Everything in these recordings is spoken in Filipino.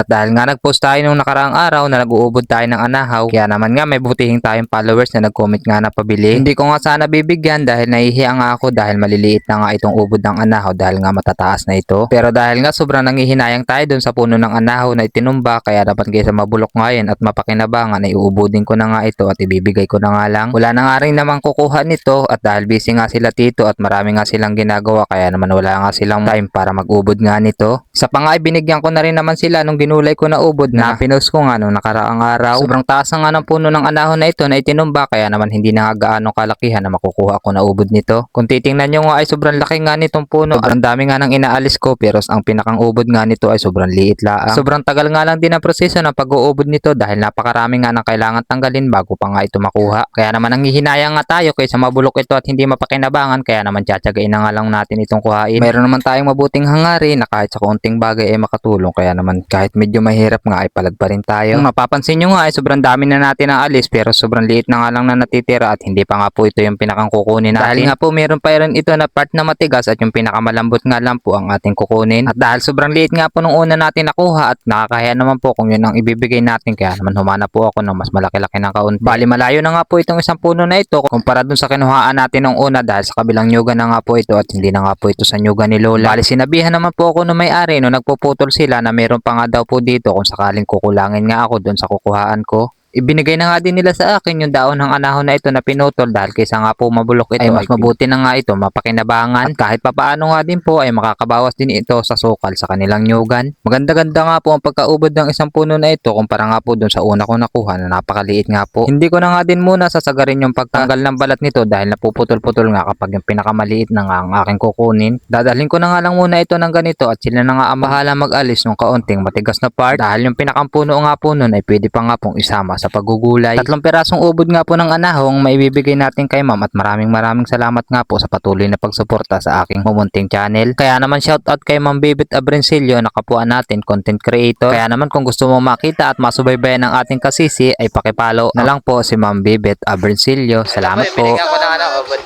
At dahil nga nag-post tayo nung nakaraang araw na nag-uubod tayo ng anahaw, kaya naman nga may butihing tayong followers na nag-comment nga na pabili. Hindi ko nga sana bibigyan dahil nahihiya nga ako dahil maliliit na nga itong ubod ng anahaw dahil nga matataas na ito. Pero dahil nga sobrang nangihinayang tayo dun sa puno ng anahaw na itinumba, kaya dapat kaysa mabulok ngayon at mapakinabangan ay uubudin ko na nga ito at ibibigay ko na nga lang. Wala na nga rin naman kukuha nito at dahil busy nga sila tito at marami nga silang ginagawa kaya naman wala nga silang time para mag-ubod nga nito. Sa pa nga ay binigyan ko na rin naman sila nung ginulay ko na ubod na pinost ko nga nung nakaraang araw. Sobrang taas nga ng puno ng anahon na ito na itinumba kaya naman hindi na nga gaano kalakihan na makukuha ko na ubod nito. Kung titingnan nyo nga ay sobrang laki nga nitong puno at ang dami nga nang inaalis ko pero ang pinakang ubod nga nito ay sobrang liit laang. Sobrang tagal nga lang din ang proseso ng pag-uubod nito dahil napakarami nga ng kailangan tanggalin bago pa nga ito makuha. Kaya naman nangihinayang nga tayo kaysa mabulok ito at hindi mapakinabangan kaya naman tsatsagain na nga lang natin itong kuhain. Mayroon naman tayong mabuting hangarin na kahit sa konting bagay ay makatulong kaya naman kahit medyo mahirap nga ay palag pa rin tayo. Kung napapansin nyo nga ay sobrang dami na natin ang alis pero sobrang liit na nga lang na natitira at hindi pa nga po ito yung pinakang kukunin natin. Dahil nga po meron pa rin ito na part na matigas at yung pinakamalambot nga lang po ang ating kukunin. At dahil sobrang liit nga po nung una natin nakuha at nakakaya naman po kung yun ang ibibigay natin kaya naman humana po ako ng mas malaki-laki ng kaunti. Bali malayo na nga po itong isang puno na ito kumpara dun sa kinuhaan natin nung una dahil sa kabilang nyuga na nga po ito at hindi na nga po ito sa nyuga ni Lola. Bali sinabihan naman po ako ng may-ari no nagpuputol sila na meron pa nga daw po dito kung sakaling kukulangin nga ako dun sa kukuhaan ko. Ibinigay na nga din nila sa akin yung daon ng anahon na ito na pinutol dahil kaysa nga po mabulok ito ay mas mabuti na nga ito mapakinabangan at kahit papaano nga din po ay makakabawas din ito sa sukal sa kanilang nyugan. Maganda-ganda nga po ang pagkaubod ng isang puno na ito kumpara nga po dun sa una ko nakuha na napakaliit nga po. Hindi ko na nga din muna sasagarin yung pagtanggal ng balat nito dahil napuputol-putol nga kapag yung pinakamaliit na nga ang aking kukunin. Dadalhin ko na nga lang muna ito ng ganito at sila na nga ang bahala mag-alis ng kaunting matigas na part dahil yung pinakampuno nga po nun ay pwede pa nga pong isama sa paggugulay. Tatlong pirasong ubod nga po ng anahong maibibigay natin kay ma'am at maraming maraming salamat nga po sa patuloy na pagsuporta sa aking humunting channel. Kaya naman shoutout kay Ma'am Bibit Abrencilio na kapuan natin content creator. Kaya naman kung gusto mo makita at masubaybayan ng ating kasisi ay pakipalo na lang po si Ma'am Bibit Abrencilio. Salamat po. Binigyan ko ng ano, ubod.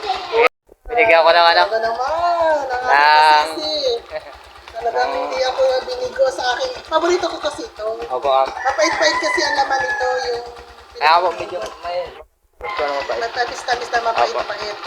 Binigyan ko ng ano. Ang- Ang Talagang hindi ako sa akin. Paborito ko kasi ito. Opo, um, Mapait-pait kasi ang laman nito yung kaya ako medyo may... Gusto naman ba? matamis-tamis na mapait-pait.